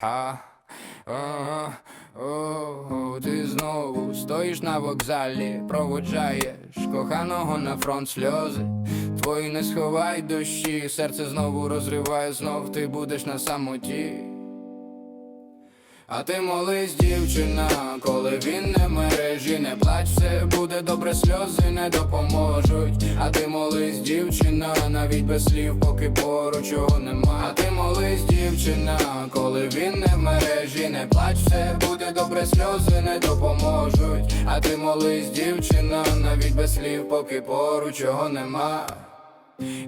А, о, о, ти знову стоїш на вокзалі, проводжаєш коханого на фронт сльози. Твої не сховай дощі, серце знову розриває, знов ти будеш на самоті. А ти молись, дівчина, коли він не мережі, не плач, все буде добре, сльози не допоможуть. А ти молись, дівчина, навіть без слів, поки поруч його нема. А молись, дівчина, коли він не в мережі, не плач, все буде добре, сльози не допоможуть. А ти молись, дівчина, навіть без слів, поки поруч його нема.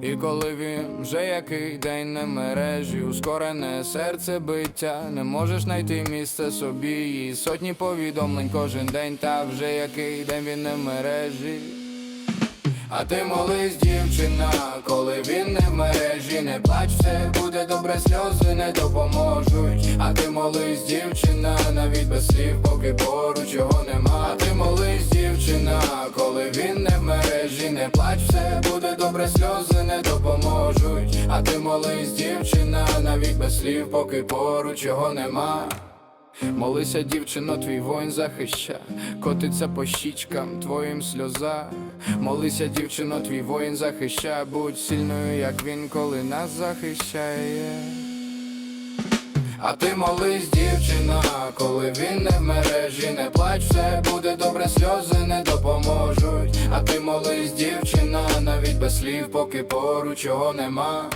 І коли він вже який день не мережі, ускорене серце биття, не можеш знайти місце собі, і сотні повідомлень кожен день, та вже який день він не мережі. А ти молись, дівчина, коли він не в мережі, не плач, все буде добре, сльози не допоможуть. А ти молись, дівчина, навіть без слів, поки поруч його нема. А ти молись, дівчина, коли він не в мережі, не плач, все буде добре, сльози не допоможуть. А ти молись, дівчина, навіть без слів, поки поруч його нема. Молися, дівчино, твій воїн захища, котиться по щічкам твоїм сльоза. Молися, дівчино, твій воїн захища, будь сильною, як він, коли нас захищає. А ти молись, дівчина, коли він не в мережі, не плач, все буде добре, сльози не допоможуть. А ти молись, дівчина, навіть без слів, поки поруч його нема.